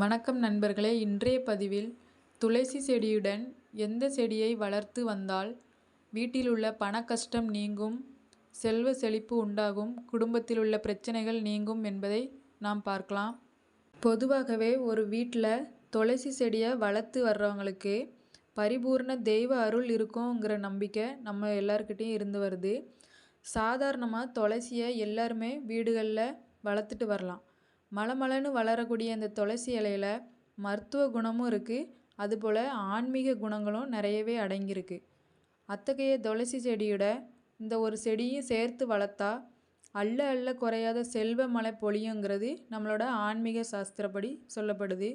வணக்கம் நண்பர்களே. இன்றைய பதிவில் துளசி செடியுடன் எந்த செடியை வளர்த்து வந்தால் வீட்டில் உள்ள பண கஷ்டம் நீங்கும் செல்வ செழிப்பு உண்டாகும் குடும்பத்தில் உள்ள பிரச்சனைகள் நீங்கும் என்பதை நாம் பார்க்கலாம். பொதுவாகவே ஒரு வீட்டில் துளசி செடியை வளர்த்து வர்றவங்களுக்கு பரிபூர்ண தெய்வ அருள் இருக்குங்கிற நம்பிக்கை நம்ம எல்லாருக்கிட்டேயும் இருந்து வருது. சாதாரணமாக துளசியை எல்லாருமே வீடுகளில் வளர்த்துட்டு வரலாம். மலமலன்னு வளரக்கூடிய இந்த துளசி இலையில மருத்துவ குணமும் இருக்குது அதுபோல் ஆன்மீக குணங்களும் நிறையவே அடங்கியிருக்கு. அத்தகைய துளசி செடியோட இந்த ஒரு செடியும் சேர்த்து வளர்த்தா அள்ள அள்ள குறையாத செல்வ மழை பொழியுங்கிறது நம்மளோட ஆன்மீக சாஸ்திரப்படி சொல்லப்படுது.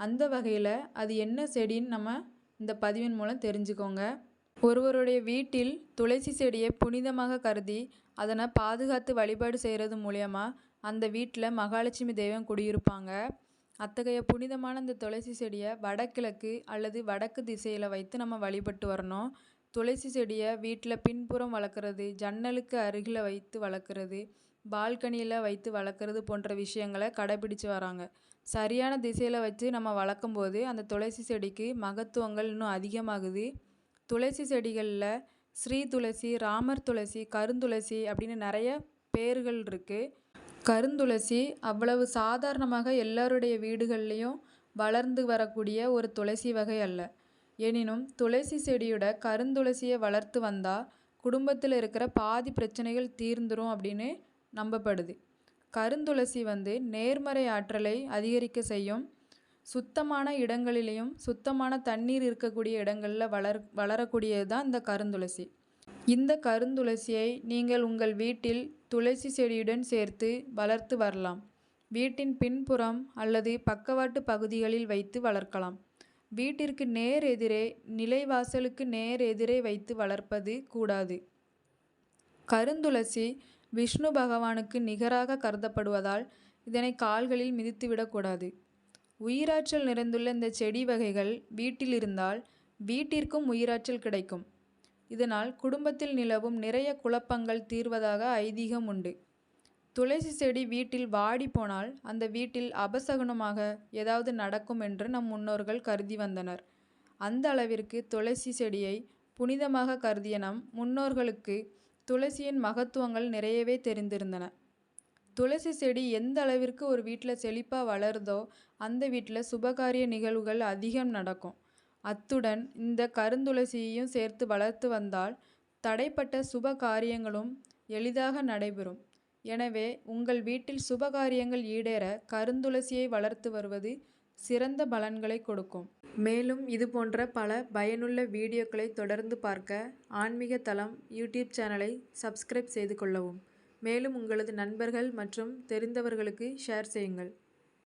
அந்த வகையில் அது என்ன செடின்னு நம்ம இந்த பதிவின் மூலம் தெரிஞ்சுக்கோங்க. ஒருவருடைய வீட்டில் துளசி செடியை புனிதமாக கருதி அதனை பாதுகாத்து வழிபாடு செய்கிறது மூலயமா அந்த வீட்டில் மகாலட்சுமி தெய்வம் குடியிருப்பாங்க. அத்தகைய புனிதமான இந்த துளசி செடியை வடகிழக்கு அல்லது வடக்கு திசையில் வைத்து நம்ம வழிபட்டு வரணும். துளசி செடியை வீட்டில் பின்புறம் வளர்க்குறது ஜன்னலுக்கு அருகில் வைத்து வளர்க்குறது பால்கனியில் வைத்து வளர்க்குறது போன்ற விஷயங்களை கடைபிடிச்சு வராங்க. சரியான திசையில் வச்சு நம்ம வளர்க்கும் போது அந்த துளசி செடிக்கு மகத்துவங்கள் இன்னும் அதிகமாகுது. துளசி செடிகளில் ஸ்ரீ துளசி ராமர் துளசி கருந்துளசி அப்படின்னு நிறைய பேர்கள் இருக்குது கருந்துளசி அவ்வளவு சாதாரணமாக எல்லாருடைய வீடுகள்லேயும் வளர்ந்து வரக்கூடிய ஒரு துளசி வகை அல்ல. எனினும் துளசி செடியோட கருந்துளசியை வளர்த்து வந்தால் குடும்பத்தில் இருக்கிற பாதி பிரச்சனைகள் தீர்ந்துரும் அப்படின்னு நம்பப்படுது. கருந்துளசி வந்து நேர்மறை ஆற்றலை அதிகரிக்க செய்யும். சுத்தமான இடங்களிலையும் சுத்தமான தண்ணீர் இருக்கக்கூடிய இடங்களில் வளர் வளரக்கூடியது தான் இந்த கருந்துளசி. இந்த கருந்துளசியை நீங்கள் உங்கள் வீட்டில் துளசி செடியுடன் சேர்த்து வளர்த்து வரலாம். வீட்டின் பின்புறம் அல்லது பக்கவாட்டு பகுதிகளில் வைத்து வளர்க்கலாம். வீட்டிற்கு நேர் எதிரே நிலைவாசலுக்கு நேர் எதிரே வைத்து வளர்ப்பது கூடாது. கருந்துளசி விஷ்ணு பகவானுக்கு நிகராக கருதப்படுவதால் இதனை கால்களில் மிதித்து விடக்கூடாது உயிராற்றல் நிறைந்துள்ள இந்த செடி வகைகள் வீட்டில் இருந்தால் வீட்டிற்கும் உயிராற்றல் கிடைக்கும். இதனால் குடும்பத்தில் நிலவும் நிறைய குழப்பங்கள் தீர்வதாக ஐதீகம் உண்டு. துளசி செடி வீட்டில் வாடி போனால் அந்த வீட்டில் அபசகுனமாக ஏதாவது நடக்கும் என்று நம் முன்னோர்கள் கருதி வந்தனர். அந்த அளவிற்கு துளசி செடியை புனிதமாக கருதிய நம் முன்னோர்களுக்கு துளசியின் மகத்துவங்கள் நிறையவே தெரிந்திருந்தன. துளசி செடி எந்த அளவிற்கு ஒரு வீட்டில் செழிப்பாக வளருதோ அந்த வீட்டில் சுபகாரிய நிகழ்வுகள் அதிகம் நடக்கும். அத்துடன் இந்த கருந்துளசியையும் சேர்த்து வளர்த்து வந்தால் தடைப்பட்ட சுப காரியங்களும் எளிதாக நடைபெறும். எனவே உங்கள் வீட்டில் சுப காரியங்கள் ஈடேற கருந்துளசியை வளர்த்து வருவது சிறந்த பலன்களை கொடுக்கும். மேலும் இது போன்ற பல பயனுள்ள வீடியோக்களை தொடர்ந்து பார்க்க ஆன்மீக தளம் யூடியூப் சேனலை சப்ஸ்கிரைப் செய்து கொள்ளவும். மேலும் உங்களது நண்பர்கள் மற்றும் தெரிந்தவர்களுக்கு ஷேர் செய்யுங்கள்.